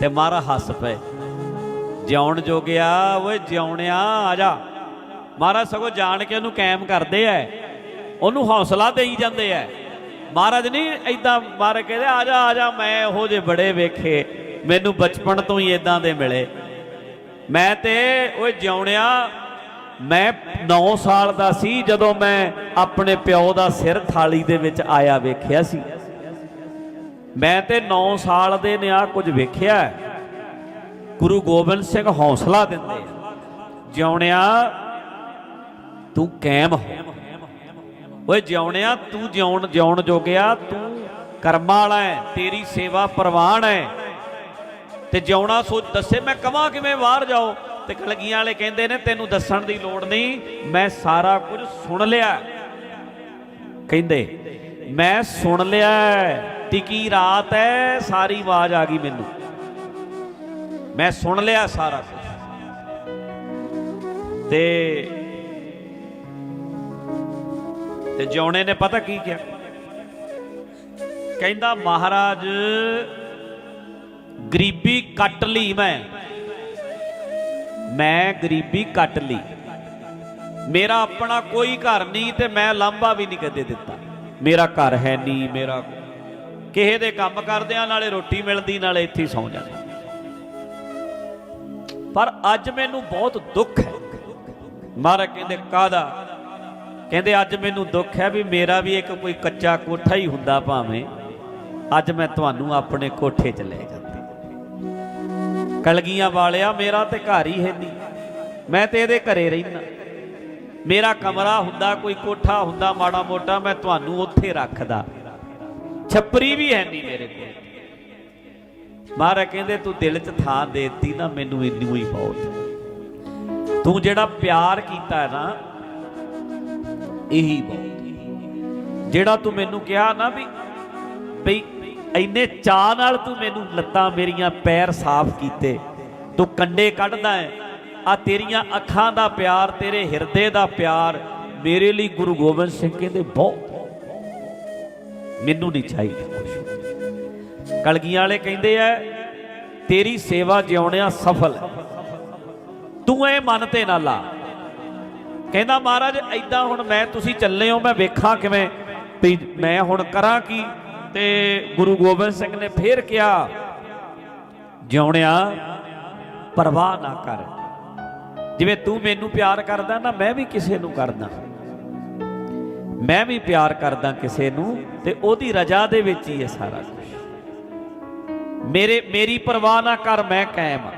ਤੇ ਮਾਰਾ ਹੱਸ ਪਏ। ਜਿਉਣ ਜੋਗਿਆ ਓਏ ਜਿਉਣਿਆ, ਆ ਜਾ। ਮਹਾਰਾਜ ਸਗੋਂ ਜਾਣ ਕੇ ਉਹਨੂੰ ਕਾਇਮ ਕਰਦੇ ਐ। ਉਹਨੂੰ ਹੌਸਲਾ ਦੇਈ ਜਾਂਦੇ ਐ। ਮਹਾਰਾਜ ਨਹੀਂ ਐਦਾਂ ਮਾਰ ਕਹਿੰਦੇ, ਆ ਜਾ ਆ ਜਾ, ਮੈਂ ਇਹੋ ਜਿਹੇ ਬੜੇ ਵੇਖੇ। ਮੈਨੂੰ ਬਚਪਨ ਤੋਂ ਹੀ ਇਦਾਂ ਦੇ ਮਿਲੇ। ਮੈਂ ਤੇ, ਓਏ ਜਿਉਣਿਆ, ਮੈਂ 9 ਸਾਲ ਦਾ ਸੀ ਜਦੋਂ ਮੈਂ ਆਪਣੇ ਪਿਓ ਦਾ ਸਿਰ ਥਾਲੀ ਦੇ ਵਿੱਚ ਆਇਆ ਵੇਖਿਆ ਸੀ। ਮੈਂ ਤੇ 9 ਸਾਲ ਦੇ ਨੇ ਆ ਕੁਝ ਵੇਖਿਆ ਗੁਰੂ ਗੋਬਿੰਦ ਸਿੰਘ ਹੌਸਲਾ ਦਿੰਦੇ ਆ। ਜਿਉਣਿਆ, ਤੂੰ ਕਾਇਮ ਹੋ। ਓਏ ਜਿਉਣਿਆ, ਤੂੰ ਜਿਉਣ ਜਿਉਣ ਜੋਗਿਆ, ਤੂੰ ਕਰਮਾਂ ਵਾਲਾ ਹੈ, ਤੇਰੀ ਸੇਵਾ ਪ੍ਰਵਾਨ ਹੈ। ਤੇ ਜਿਉਣਾ ਸੋਚ ਦੱਸੇ, ਮੈਂ ਕਵਾਂ ਕਿਵੇਂ ਬਾਹਰ ਜਾਓ? ਤੇ ਕਲਗੀਆਂ ਵਾਲੇ ਕਹਿੰਦੇ ਨੇ, ਤੈਨੂੰ ਦੱਸਣ ਦੀ ਲੋੜ ਨਹੀਂ, ਮੈਂ ਸਾਰਾ ਕੁਝ ਸੁਣ ਲਿਆ। ਕਹਿੰਦੇ, ਮੈਂ ਸੁਣ ਲਿਆ ਟਿਕੀ ਰਾਤ ਹੈ ਸਾਰੀ ਆਵਾਜ਼ ਆ ਗਈ ਮੈਨੂੰ। ਮੈਂ ਸੁਣ ਲਿਆ ਸਾਰਾ ਕੁਝ ਤੇ ਤੇ ਜਿਉਣੇ ਨੇ ਪਤਾ ਕੀ ਕਿਹਾ? ਕਹਿੰਦਾ, ਮਹਾਰਾਜ, ਗਰੀਬੀ ਕੱਟ ਲਈ ਮੈਂ। ਮੈਂ ਗਰੀਬੀ ਕੱਟ ਲਈ। ਮੇਰਾ ਆਪਣਾ ਕੋਈ ਘਰ ਨਹੀਂ ਤੇ ਮੈਂ ਲਾਂਭਾ ਵੀ ਨਹੀਂ ਕਦੇ ਦਿੱਤਾ। ਮੇਰਾ ਘਰ ਹੈ ਨਹੀਂ, ਮੇਰਾ ਕਿਸੇ ਦੇ ਕੰਮ ਕਰਦਿਆਂ ਨਾਲੇ ਰੋਟੀ ਮਿਲਦੀ, ਨਾਲੇ ਇੱਥੇ ਹੀ ਸੌਂ ਜਾਂਦੇ। ਪਰ ਅੱਜ ਮੈਨੂੰ ਬਹੁਤ ਦੁੱਖ ਹੈ। ਮਹਾਰਾਜ ਕਹਿੰਦੇ ਕਾਦਾ ਕਹਿੰਦੇ, ਅੱਜ ਮੈਨੂੰ ਦੁੱਖ ਹੈ ਵੀ ਮੇਰਾ ਵੀ ਇੱਕ ਕੋਈ ਕੱਚਾ ਕੋਠਾ ਹੀ ਹੁੰਦਾ ਭਾਵੇਂ, ਅੱਜ ਮੈਂ ਤੁਹਾਨੂੰ ਆਪਣੇ ਕੋਠੇ 'ਚ ਲੈ ਜਾਂਦੀ। ਕਲਗੀਆਂ ਵਾਲਿਆ, ਮੇਰਾ ਤੇ ਘਰ ਹੀ ਹੈ ਨਹੀਂ। ਮੈਂ ਤੇ ਇਹਦੇ ਘਰੇ ਰਹਿਣਾ ਮੇਰਾ ਕਮਰਾ ਹੁੰਦਾ, ਕੋਈ ਕੋਠਾ ਹੁੰਦਾ, ਮਾੜਾ ਮੋਟਾ, ਮੈਂ ਤੁਹਾਨੂੰ ਉੱਥੇ ਰੱਖਦਾ। ਛੱਪਰੀ ਵੀ ਹੈ ਨਹੀਂ ਮੇਰੇ ਕੋਲ। ਮਹਾਰਾਜ ਕਹਿੰਦੇ, ਤੂੰ ਦਿਲ 'ਚ ਥਾਂ ਦੇਤੀ ਨਾ, ਮੈਨੂੰ ਇੰਨੀ ਹੀ ਬਹੁਤ। ਤੂੰ ਜਿਹੜਾ ਪਿਆਰ ਕੀਤਾ ਨਾ, ਇਹੀ ਬਹੁਤ। ਜਿਹੜਾ ਤੂੰ ਮੈਨੂੰ ਕਿਹਾ ਨਾ ਵੀ, ਬਈ ਇੰਨੇ ਚਾਹ ਨਾਲ ਤੂੰ ਮੈਨੂੰ ਲੱਤਾਂ ਮੇਰੀਆਂ ਪੈਰ ਸਾਫ਼ ਕੀਤੇ, ਤੂੰ ਕੰਡੇ ਕੱਢਦਾ ਹੈ ਆ ਤੇਰੀਆਂ ਅੱਖਾਂ ਦਾ ਪਿਆਰ, ਤੇਰੇ ਹਿਰਦੇ ਦਾ ਪਿਆਰ, ਮੇਰੇ ਲਈ ਗੁਰੂ ਗੋਬਿੰਦ ਸਿੰਘ ਕਹਿੰਦੇ ਬਹੁਤ। ਮੈਨੂੰ ਨਹੀਂ ਚਾਹੀਦਾ ਕੁਝ ਕਲਗੀਆਂ ਵਾਲੇ ਕਹਿੰਦੇ ਐ ਤੇਰੀ ਸੇਵਾ ਜਿਉਣਿਆ ਸਫਲ ਤੂੰ ਇਹ ਮਨ ਤੇ ਨਾ ਲਾ। ਕਹਿੰਦਾ, ਮਹਾਰਾਜ ਐਦਾਂ ਹੁਣ ਮੈਂ ਤੁਸੀਂ ਚੱਲੇ ਹੋ, ਮੈਂ ਵੇਖਾਂ ਕਿਵੇਂ ਵੀ ਮੈਂ ਹੁਣ ਕਰਾਂ ਕੀ? ਤੇ ਗੁਰੂ ਗੋਬਿੰਦ ਸਿੰਘ ਨੇ ਫੇਰ ਕਿਹਾ, ਜਿਉਣਿਆ ਪਰਵਾਹ ਨਾ ਕਰ। ਜਿਵੇਂ ਤੂੰ ਮੈਨੂੰ ਪਿਆਰ ਕਰਦਾ ਨਾ, ਮੈਂ ਵੀ ਕਿਸੇ ਨੂੰ ਕਰਦਾ। ਮੈਂ ਵੀ ਪਿਆਰ ਕਰਦਾ ਕਿਸੇ ਨੂੰ ਤੇ ਉਹਦੀ ਰਜ਼ਾ ਦੇ ਵਿੱਚ ਹੀ ਹੈ ਸਾਰਾ ਕੁਝ ਮੇਰੇ, ਮੇਰੀ ਪਰਵਾਹ ਨਾ ਕਰ, ਮੈਂ ਕਾਇਮ ਹਾਂ